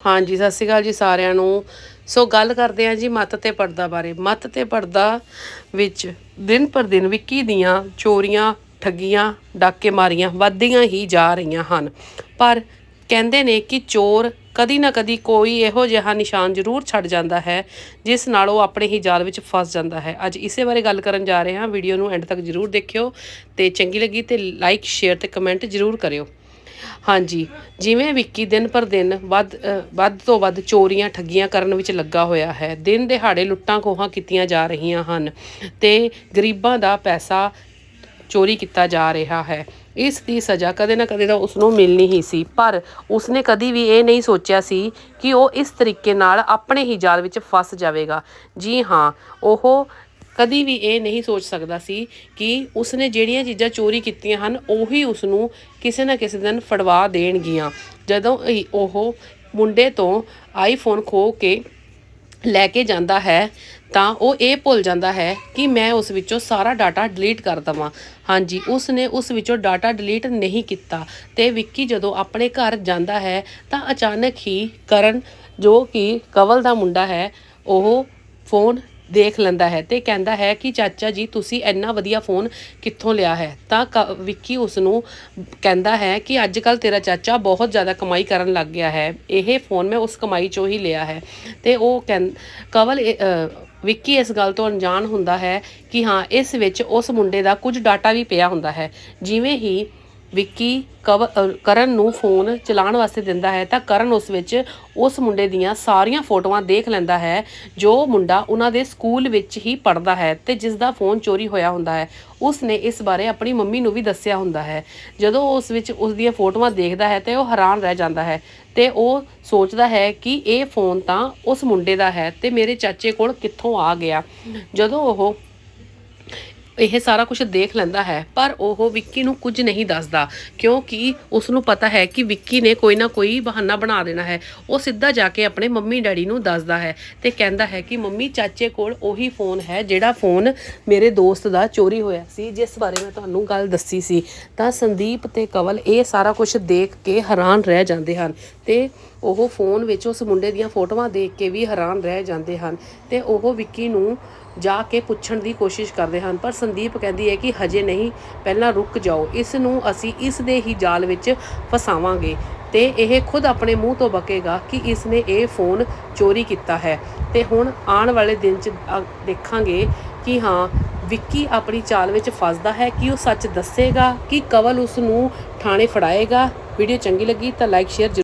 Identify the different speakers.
Speaker 1: ਹਾਂਜੀ, ਸਤਿ ਸ਼੍ਰੀ ਅਕਾਲ ਜੀ ਸਾਰਿਆਂ ਨੂੰ। ਸੋ ਗੱਲ ਕਰਦੇ ਹਾਂ ਜੀ ਮੱਤ ਤੇ ਪਰਦਾ ਬਾਰੇ। ਮੱਤ ਤੇ ਪਰਦਾ ਵਿੱਚ ਦਿਨ ਪਰ ਦਿਨ ਵਿੱਕੀ ਦੀਆਂ ਚੋਰੀਆਂ, ਠੱਗੀਆਂ, ਡਾਕੇ ਮਾਰੀਆਂ ਵੱਧਦੀਆਂ ਹੀ ਜਾ ਰਹੀਆਂ ਹਨ। ਪਰ ਕਹਿੰਦੇ ਨੇ ਕਿ ਚੋਰ ਕਦੀ ਨਾ ਕਦੀ ਕੋਈ ਇਹੋ ਜਿਹਾ ਨਿਸ਼ਾਨ ਜ਼ਰੂਰ ਛੱਡ ਜਾਂਦਾ ਹੈ, ਜਿਸ ਨਾਲ ਉਹ ਆਪਣੇ ਹੀ ਜਾਲ ਵਿੱਚ ਫਸ ਜਾਂਦਾ ਹੈ। ਅੱਜ ਇਸੇ ਬਾਰੇ ਗੱਲ ਕਰਨ ਜਾ ਰਹੇ ਹਾਂ। ਵੀਡੀਓ ਨੂੰ ਐਂਡ ਤੱਕ ਜ਼ਰੂਰ ਦੇਖਿਓ ਤੇ ਚੰਗੀ ਲੱਗੀ ਤੇ ਲਾਈਕ, ਸ਼ੇਅਰ ਤੇ ਕਮੈਂਟ ਜ਼ਰੂਰ ਕਰਿਓ। ਹਾਂਜੀ, ਜਿਵੇਂ ਵਿੱਕੀ ਦਿਨ ਪਰ ਦਿਨ ਵੱਧ ਵੱਧ ਤੋਂ ਵੱਧ ਚੋਰੀਆਂ ਠੱਗੀਆਂ ਕਰਨ ਵਿੱਚ ਲੱਗਾ ਹੋਇਆ ਹੈ, ਦਿਨ ਦਿਹਾੜੇ ਲੁੱਟਾਂ ਖੋਹਾਂ ਕੀਤੀਆਂ ਜਾ ਰਹੀਆਂ ਹਨ ਤੇ ਗਰੀਬਾਂ ਦਾ ਪੈਸਾ ਚੋਰੀ ਕੀਤਾ ਜਾ ਰਿਹਾ ਹੈ। ਇਸ ਦੀ ਸਜ਼ਾ ਕਦੇ ਨਾ ਕਦੇ ਤਾਂ ਉਸ ਨੂੰ ਮਿਲਣੀ ਹੀ ਸੀ, ਪਰ ਉਸਨੇ ਕਦੀ ਵੀ ਇਹ ਨਹੀਂ ਸੋਚਿਆ ਸੀ ਕਿ ਉਹ ਇਸ ਤਰੀਕੇ ਨਾਲ ਆਪਣੇ ਹੀ ਜਾਲ ਵਿੱਚ ਫਸ ਜਾਵੇਗਾ। ਜੀ ਹਾਂ, ਉਹ ਕਦੀ ਵੀ ਇਹ ਨਹੀਂ ਸੋਚ ਸਕਦਾ ਸੀ ਕਿ ਉਸਨੇ ਜਿਹੜੀਆਂ ਚੀਜ਼ਾਂ ਚੋਰੀ ਕੀਤੀਆਂ ਹਨ, ਉਹੀ ਉਸ ਨੂੰ ਕਿਸੇ ਨਾ ਕਿਸੇ ਦਿਨ ਫੜਵਾ ਦੇਣਗੀਆਂ। ਜਦੋਂ ਇਹ- ਉਹ ਮੁੰਡੇ ਤੋਂ ਆਈਫੋਨ ਖੋ ਕੇ ਲੈ ਕੇ ਜਾਂਦਾ ਹੈ, ਤਾਂ ਉਹ ਇਹ ਭੁੱਲ ਜਾਂਦਾ ਹੈ ਕਿ ਮੈਂ ਉਸ ਵਿੱਚੋਂ ਸਾਰਾ ਡਾਟਾ ਡਿਲੀਟ ਕਰ ਦਵਾਂ। ਹਾਂਜੀ ਉਸ ਨੇ ਉਸ ਵਿੱਚੋਂ ਡਾਟਾ ਡਿਲੀਟ ਨਹੀਂ ਕੀਤਾ ਤੇ ਵਿੱਕੀ ਜਦੋਂ ਆਪਣੇ ਘਰ ਜਾਂਦਾ ਹੈ, ਤਾਂ ਅਚਾਨਕ ਹੀ ਕਰਨ ਜੋ ਕਿ ਕਵਲ ਦਾ ਮੁੰਡਾ ਹੈ, ਉਹ ਫੋਨ ਦੇਖ ਲੈਂਦਾ ਹੈ ਤੇ ਕਹਿੰਦਾ ਹੈ ਕਿ ਚਾਚਾ ਜੀ, ਤੁਸੀਂ ਇੰਨਾ ਵਧੀਆ ਫੋਨ ਕਿੱਥੋਂ ਲਿਆ ਹੈ? ਤਾਂ ਕ- ਵਿੱਕੀ ਉਸ ਨੂੰ ਕਹਿੰਦਾ ਹੈ ਕਿ ਅੱਜ ਕੱਲ ਤੇਰਾ ਚਾਚਾ ਬਹੁਤ ਜ਼ਿਆਦਾ ਕਮਾਈ ਕਰਨ ਲੱਗ ਗਿਆ ਹੈ। ਇਹ ਫੋਨ ਮੈਂ ਉਸ ਕਮਾਈ ਚੋਂ ਹੀ ਲਿਆ ਹੈ। ਤੇ ਉਹ ਕਹਿੰ, ਕਵਲ ਵਿੱਕੀ ਇਸ ਗੱਲ ਤੋਂ ਅਣਜਾਣ ਹੁੰਦਾ ਹੈ ਕਿ ਹਾਂ, ਇਸ ਵਿੱਚ ਉਸ ਮੁੰਡੇ ਦਾ ਕੁਝ ਡਾਟਾ ਵੀ ਪਿਆ ਹੁੰਦਾ ਹੈ। ਜਿਵੇਂ ਹੀ ਵਿੱਕੀ ਕਵ ਕਰਨ ਨੂੰ ਫੋਨ ਚਲਾਉਣ ਵਾਸਤੇ ਦਿੰਦਾ ਹੈ ਤਾਂ ਕਰਨ ਉਸ ਵਿੱਚ ਉਸ ਮੁੰਡੇ ਦੀਆਂ ਸਾਰੀਆਂ ਫੋਟੋਆਂ ਦੇਖ ਲੈਂਦਾ ਹੈ, ਜੋ ਮੁੰਡਾ ਉਹਨਾਂ ਦੇ ਸਕੂਲ ਵਿੱਚ ਹੀ ਪੜ੍ਹਦਾ ਹੈ ਤੇ ਜਿਸ ਦਾ ਫੋਨ ਚੋਰੀ ਹੋਇਆ ਹੁੰਦਾ ਹੈ। ਉਸ ਨੇ ਇਸ ਬਾਰੇ ਆਪਣੀ ਮੰਮੀ ਨੂੰ ਵੀ ਦੱਸਿਆ ਹੁੰਦਾ ਹੈ। ਜਦੋਂ ਉਸ ਵਿੱਚ ਉਸ ਦੀਆਂ ਫੋਟੋਆਂ ਦੇਖਦਾ ਹੈ ਤੇ ਉਹ ਹੈਰਾਨ ਰਹਿ ਜਾਂਦਾ ਹੈ ਤੇ ਉਹ ਸੋਚਦਾ ਹੈ ਕਿ ਇਹ ਫੋਨ ਤਾਂ ਉਸ ਮੁੰਡੇ ਦਾ ਹੈ ਤੇ ਮੇਰੇ ਚਾਚੇ ਕੋਲ ਕਿੱਥੋਂ ਆ ਗਿਆ। ਜਦੋਂ ਉਹ ਇਹ ਸਾਰਾ ਕੁਝ ਦੇਖ ਲੈਂਦਾ ਹੈ, ਪਰ ਉਹ ਵਿੱਕੀ ਨੂੰ ਕੁਝ ਨਹੀਂ ਦੱਸਦਾ, ਕਿਉਂਕਿ ਉਸ ਨੂੰ ਪਤਾ ਹੈ ਕਿ ਵਿੱਕੀ ਨੇ ਕੋਈ ਨਾ ਕੋਈ ਬਹਾਨਾ ਬਣਾ ਦੇਣਾ ਹੈ। ਉਹ ਸਿੱਧਾ ਜਾ ਕੇ ਆਪਣੇ ਮੰਮੀ ਡੈਡੀ ਨੂੰ ਦੱਸਦਾ ਹੈ ਤੇ ਕਹਿੰਦਾ ਹੈ ਕਿ ਮੰਮੀ, ਚਾਚੇ ਕੋਲ ਉਹੀ ਫੋਨ ਹੈ ਜਿਹੜਾ ਫੋਨ ਮੇਰੇ ਦੋਸਤ ਦਾ ਚੋਰੀ ਹੋਇਆ ਸੀ, ਜਿਸ ਬਾਰੇ ਮੈਂ ਤੁਹਾਨੂੰ ਗੱਲ ਦੱਸੀ ਸੀ। ਤਾਂ ਸੰਦੀਪ ਤੇ ਕਵਲ ਇਹ ਸਾਰਾ ਕੁਝ ਦੇਖ ਕੇ ਹੈਰਾਨ ਰਹਿ ਜਾਂਦੇ ਹਨ ਤੇ ਉਹ ਫੋਨ ਵਿੱਚ ਉਸ ਮੁੰਡੇ ਦੀਆਂ ਫੋਟੋਆਂ ਦੇਖ ਕੇ ਵੀ ਹੈਰਾਨ ਰਹਿ ਜਾਂਦੇ ਹਨ ਤੇ ਉਹ ਵਿੱਕੀ ਨੂੰ ਜਾ ਕੇ ਪੁੱਛਣ ਦੀ ਕੋਸ਼ਿਸ਼ ਕਰਦੇ ਹਨ, ਪਰ ਸੰਦੀਪ ਕਹਿੰਦੀ ਹੈ ਕਿ ਹਜੇ ਨਹੀਂ, ਪਹਿਲਾਂ ਰੁਕ ਜਾਓ। ਇਸ ਨੂੰ ਅਸੀਂ ਇਸ ਦੇ ਹੀ ਜਾਲ ਵਿੱਚ ਫਸਾਵਾਂਗੇ ਤੇ ਇਹ ਖੁਦ ਆਪਣੇ ਮੂੰਹ ਤੋਂ ਬਕੇਗਾ ਕਿ ਇਸ ਨੇ ਇਹ ਫੋਨ ਚੋਰੀ ਕੀਤਾ ਹੈ। ਤੇ ਹੁਣ ਆਉਣ ਵਾਲੇ ਦਿਨ 'ਚ ਦੇਖਾਂਗੇ ਕਿ ਹਾਂ, ਵਿੱਕੀ ਆਪਣੀ ਚਾਲ ਵਿੱਚ ਫਸਦਾ ਹੈ ਕਿ ਉਹ ਸੱਚ ਦੱਸੇਗਾ ਕਿ ਕਵਲ ਉਸ ਨੂੰ ਥਾਣੇ ਫੜਾਏਗਾ। ਵੀਡੀਓ ਚੰਗੀ ਲੱਗੀ ਤਾਂ ਲਾਈਕ, ਸ਼ੇਅਰ